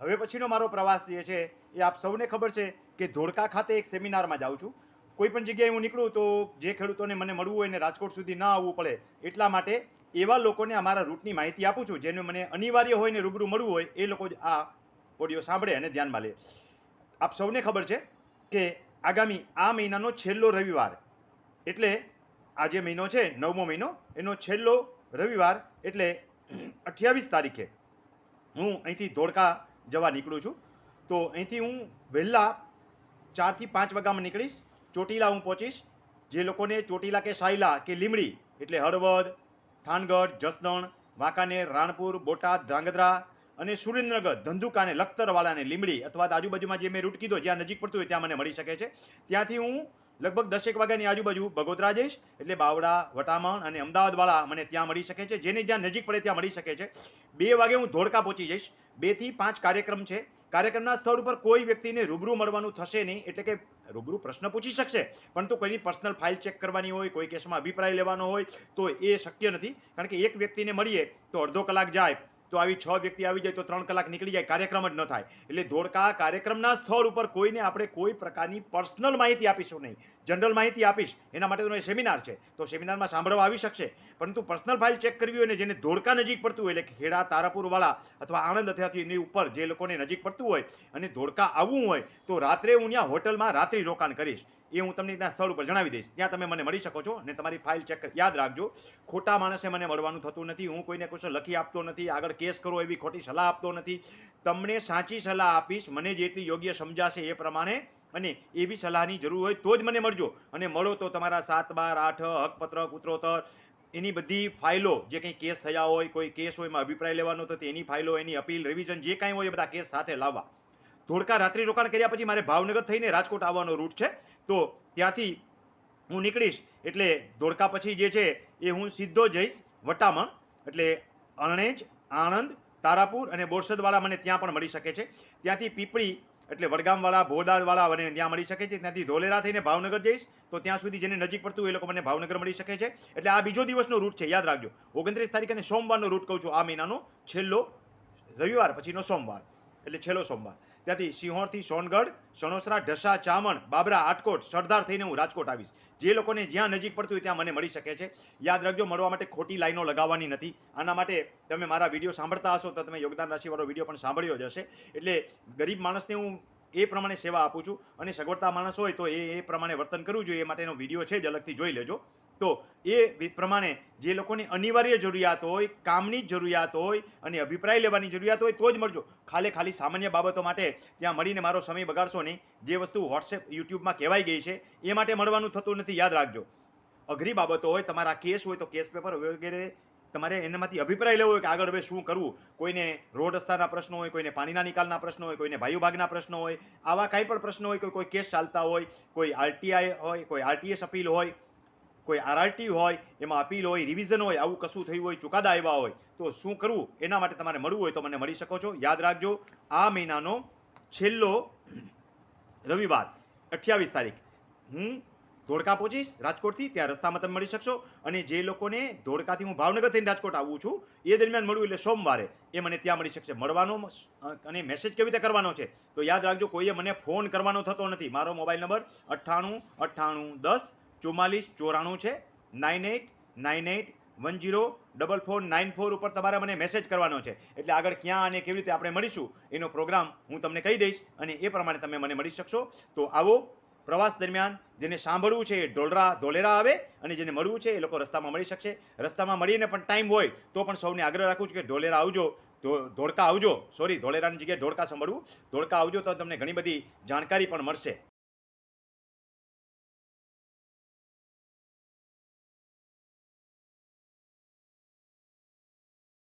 હવે પછીનો મારો પ્રવાસ જે છે એ આપ સૌને ખબર છે કે ધોળકા ખાતે એક સેમિનારમાં જાઉં છું. કોઈ પણ જગ્યાએ હું નીકળું તો જે ખેડૂતોને મને મળવું હોય ને રાજકોટ સુધી ના આવવું પડે એટલા માટે એવા લોકોને અમારા રૂટની માહિતી આપું છું જેને મને અનિવાર્ય હોય ને રૂબરૂ મળવું હોય એ લોકો જ આ ઓડિયો સાંભળે અને ધ્યાનમાં લે. આપ સૌને ખબર છે કે આગામી આ મહિનાનો છેલ્લો રવિવાર એટલે આ જે મહિનો છે, નવમો મહિનો, એનો છેલ્લો રવિવાર એટલે અઠ્યાવીસ તારીખે હું અહીંથી ધોળકા જવા નીકળું છું. તો અહીંથી હું વહેલા ચારથી પાંચ વાગ્યામાં નીકળીશ. ચોટીલા હું પહોંચીશ. જે લોકોને ચોટીલા કે સાયલા કે લીમડી એટલે હળવદ, થાનગઢ, જસદણ, વાંકાનેર, રાણપુર, બોટાદ, ધ્રાંગધ્રા અને સુરેન્દ્રનગર ધંધુકાને લખતરવાળાને લીમડી અથવા આજુબાજુમાં જે મેં રૂટ કીધો, જ્યાં નજીક પડતું હોય ત્યાં મને મળી શકે છે. ત્યાંથી હું લગભગ દસેક વાગ્યાની આજુબાજુ બગોદરા જઈશ, એટલે બાવડા, વટામણ અને અમદાવાદવાળા મને ત્યાં મળી શકે છે. જેને જ્યાં નજીક પડે ત્યાં મળી શકે છે. બે વાગે હું ધોળકા પહોંચી જઈશ. બેથી પાંચ કાર્યક્રમ છે. કાર્યક્રમના સ્થળ ઉપર કોઈ વ્યક્તિને રૂબરૂ મળવાનું થશે નહીં, એટલે કે રૂબરૂ પ્રશ્ન પૂછી શકશે. પરંતુ કોઈની પર્સનલ ફાઇલ ચેક કરવાની હોય, કોઈ કેસમાં અભિપ્રાય લેવાનો હોય, તો એ શક્ય નથી. કારણ કે એક વ્યક્તિને મળીએ તો અડધો કલાક જાય. તો આવી છ વ્યક્તિ આવી જાય તો ત્રણ કલાક નીકળી જાય, કાર્યક્રમ જ ન થાય. એટલે ધોળકા કાર્યક્રમના સ્થળ ઉપર કોઈને આપણે કોઈ પ્રકારની પર્સનલ માહિતી આપીશું નહીં. જનરલ માહિતી આપીશ, એના માટેનો એ સેમિનાર છે. તો સેમિનારમાં સાંભળવા આવી શકશે, પરંતુ પર્સનલ ફાઇલ ચેક કરવી હોય ને જેને ધોળકા નજીક પડતું હોય, એટલે ખેડા, તારાપુરવાળા અથવા આણંદ અથવા એની ઉપર જે લોકોને નજીક પડતું હોય અને ધોળકા આવવું હોય, તો રાત્રે હું ત્યાં હોટલમાં રાત્રિ રોકાણ કરીશ. એ હું તમને ત્યાં સ્થળ ઉપર જણાવી દઈશ. ત્યાં તમે મને મળી શકો છો અને તમારી ફાઇલ ચેક યાદ રાખજો, ખોટા માણસે મને મળવાનું થતું નથી, હું કોઈને કશું લખી આપતો નથી, આગળ કેસ કરો એવી ખોટી સલાહ આપતો નથી. તમને સાચી સલાહ આપીશ, મને જેટલી યોગ્ય સમજાશે એ પ્રમાણે, અને એવી સલાહની જરૂર હોય તો જ મને મળજો. અને મળો તો તમારા સાત બાર આઠ, હકપત્ર કૂતરોતર એની બધી ફાઇલો, જે કંઈ કેસ થયા હોય, કોઈ કેસ હોય, એમાં અભિપ્રાય લેવાનો તો તેની ફાઇલો, એની અપીલ રિવિઝન જે કાંઈ હોય એ બધા કેસ સાથે લાવવા. ધોળકા રાત્રિ રોકાણ કર્યા પછી મારે ભાવનગર થઈને રાજકોટ આવવાનો રૂટ છે. તો ત્યાંથી હું નીકળીશ. એટલે ધોળકા પછી જે છે એ હું સીધો જઈશ વટામણ. એટલે અણેજ આણંદ, તારાપુર અને બોરસદવાળા મને ત્યાં પણ મળી શકે છે. ત્યાંથી પીપળી, એટલે વડગામવાળા, ભોદાળવાળા મને ત્યાં મળી શકે છે. ત્યાંથી ધોલેરા થઈને ભાવનગર જઈશ, તો ત્યાં સુધી જેને નજીક પડતું એ લોકો મને ભાવનગર મળી શકે છે. એટલે આ બીજો દિવસનો રૂટ છે, યાદ રાખજો. ઓગણત્રીસ તારીખ અને સોમવારનો રૂટ કહું છું આ મહિનાનો. છેલ્લો રવિવાર પછીનો સોમવાર. એટલે છેલ્લો સોમવાર. ત્યાંથી સિંહોરથી સોનગઢ, સણોસરા, ઢસા, ચામણ, બાબરા, આટકોટ, સરદાર થઈને હું રાજકોટ આવીશ. જે લોકોને જ્યાં નજીક પડતું હોય ત્યાં મને મળી શકે છે. યાદ રાખજો, મળવા માટે ખોટી લાઈનો લગાવવાની નથી. આના માટે તમે મારા વીડિયો સાંભળતા હશો તો તમે યોગદાન રાશિવાળો વીડિયો પણ સાંભળ્યો જ હશે. એટલે ગરીબ માણસને હું એ પ્રમાણે સેવા આપું છું અને સગવડતા માણસ હોય તો એ એ પ્રમાણે વર્તન કરવું જોઈએ. એ માટેનો વીડિયો છે જ, અલગથી જોઈ લેજો. તો એ પ્રમાણે જે લોકોની અનિવાર્ય જરૂરિયાત હોય, કામની જરૂરિયાત હોય અને અભિપ્રાય લેવાની જરૂરિયાત હોય, તો જ મળજો. ખાલી ખાલી સામાન્ય બાબતો માટે ત્યાં મળીને મારો સમય બગાડશો નહીં. જે વસ્તુ વોટ્સએપ યુટ્યુબમાં કહેવાઈ ગઈ છે, એ માટે મળવાનું થતું નથી. યાદ રાખજો. અઘરી બાબતો હોય, તમારા કેસ હોય તો કેસ પેપર વગેરે તમારે એનામાંથી અભિપ્રાય લેવો હોય કે આગળ હવે શું કરવું? કોઈને રોડ રસ્તાના પ્રશ્નો હોય, કોઈને પાણીના નિકાલના પ્રશ્નો હોય, કોઈને ભાઈઓ ભાગના પ્રશ્નો હોય, આવા કાંઈ પણ પ્રશ્નો હોય કોઈ કોઈ કેસ ચાલતા હોય, કોઈ આરટીઆઈ હોય, કોઈ આરટીએસ અપીલ હોય કોઈ આરઆરટી હોય, એમાં અપીલ હોય રિવિઝન હોય, આવું કશું થયું હોય, ચુકાદા આવ્યા હોય, તો શું કરવું? એના માટે તમારે મળવું હોય તો મને મળી શકો છો. યાદ રાખજો, આ મહિનાનો છેલ્લો રવિવાર, અઠ્યાવીસ તારીખ. હું ધોળકા પહોંચીશ રાજકોટથી, ત્યાં રસ્તામાં તમે મળી શકશો. અને જે લોકોને ધોળકાથી હું ભાવનગર થઈને રાજકોટ આવું છું, એ દરમિયાન મળું એટલે સોમવારે, એ મને ત્યાં મળી શકશે. મળવાનો અને મેસેજ કેવી રીતે કરવાનો છે? તો યાદ રાખજો, કોઈએ મને ફોન કરવાનો થતો નથી. મારો મોબાઈલ નંબર અઠ્ઠાણું અઠ્ઠાણું, દસ ચુમ્માલીસ ચોરાણું છે. Nine eight nine eight one zero, double four, nine four ઉપર તમારે મને મેસેજ કરવાનો છે. એટલે આગળ ક્યાં અને કેવી રીતે આપણે મળીશું એનો પ્રોગ્રામ હું તમને કહી દઈશ અને એ પ્રમાણે તમે મને મળી શકશો. તો આવો, પ્રવાસ દરમિયાન જેને સાંભળવું છે એ ઢોલરા ધોલેરા આવે અને જેને મળવું છે એ લોકો રસ્તામાં મળી શકશે. રસ્તામાં મળીને પણ ટાઈમ હોય તો પણ સૌને આગ્રહ રાખું છું કે ઢોલેરા આવજો ધોળકા આવજો. સોરી, ધોલેરાની જગ્યાએ ઢોળકા સાંભળવું. ધોળકા આવજો તો તમને ઘણી બધી જાણકારી પણ મળશે.